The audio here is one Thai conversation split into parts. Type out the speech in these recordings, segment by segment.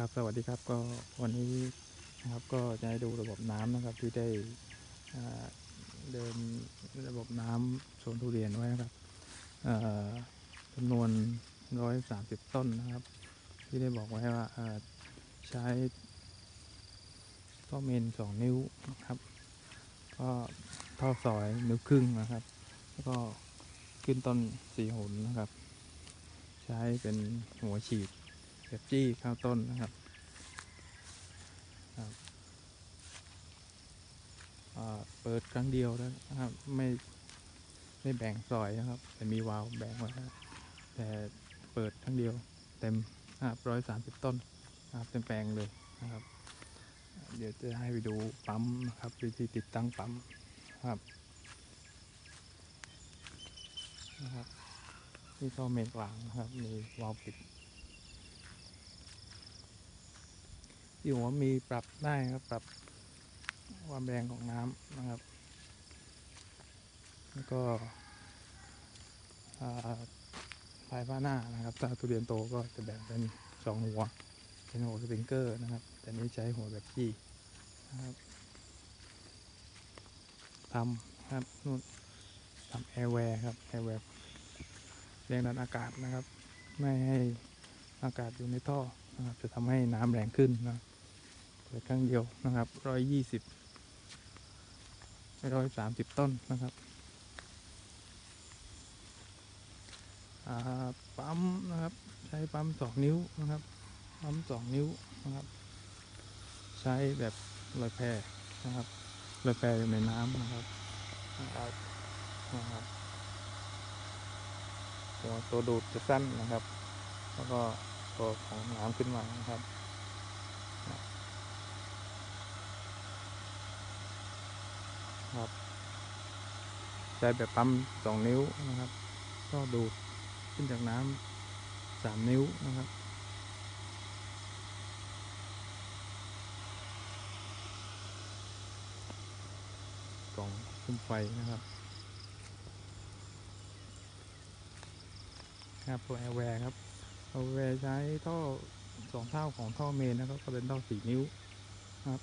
ครับสวัสดีครับก็วันนี้นะครับก็จะให้ดูระบบน้ำนะครับที่ได้เดินระบบน้ำสวนทุเรียนไว้นะครับจำนวน130ต้นนะครับ ที่ได้บอกไว้ว่าใช้ท่อเมน2นิ้วนะครับ ก็ท่อซอยนิ้วครึ่งนะครับ แล้วก็ขึ้นต้นสีหนนะครับ ใช้เป็นหัวฉีด เก็บจี้ข้าวต้นนะครับเปิดครั้งเดียวนะครับ ไม่ไม่แบ่งซอยนะครับ แต่มีวาล์วแบ่งไว้แต่เปิดครั้งเดียวเต็มนะครับร้อยสามสิบต้นนะครับเต็มแปลงเลยนะครับ เดี๋ยวจะให้ไปดูปั๊มนะครับวิธีติดตั้งปั๊มครับนะครับนี่ท่อเมนกลางนะครับ มีวาล์วปิด ที่หัวมีปรับได้ครับปรับความแรงของน้ำนะครับ แล้วก็อ่าปลายฟ้าหน้านะครับถ้าทุเรียนโตก็จะแบ่งเป็นสองหัว เป็นหัวสปริงเกอร์นะครับ แต่นี้ใช้หัวแบบจี้นะครับทำครับนู่นทำแอร์แวร์ครับแอร์แวร์แรงดันอากาศนะครับ ไม่ให้อากาศอยู่ในท่อนะครับจะทำให้น้ำแรงขึ้นนะ ครับเปิดครั้งเดียวนะครับร้อยยี่สิบร้อยสามสิบต้นนะครับปั๊มนะครับ ใช้ปั๊มสองนิ้วนะครับ ปั๊มสองนิ้วนะครับ ใช้แบบลอยแพนะครับลอยแพอยู่ในน้ำนะครับนะครับนะครับตัวตัวดูดจะสั้นนะครับ แล้วก็ตัวของน้ำขึ้นมานะครับ ครับ ใช้แบบปั๊มสองนิ้วนะครับ ก็ดูดขึ้นจากน้ำสามนิ้วนะครับกล่องคุมไฟนะครับครับตัวแอร์แวร์ครับแอร์แวร์ใช้ท่อสองเท่าของท่อเมนนะครับ ก็เป็นท่อสี่นิ้วครับ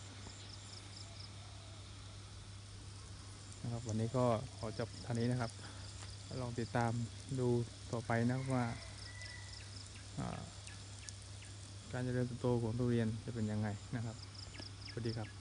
นะครับ วันนี้ก็ขอจบท่านี้นะครับ ลองติดตามดูต่อไปนะว่าอ่า การเจริญเติบโตของทุเรียนจะเป็นยังไงนะครับสวัสดีครับ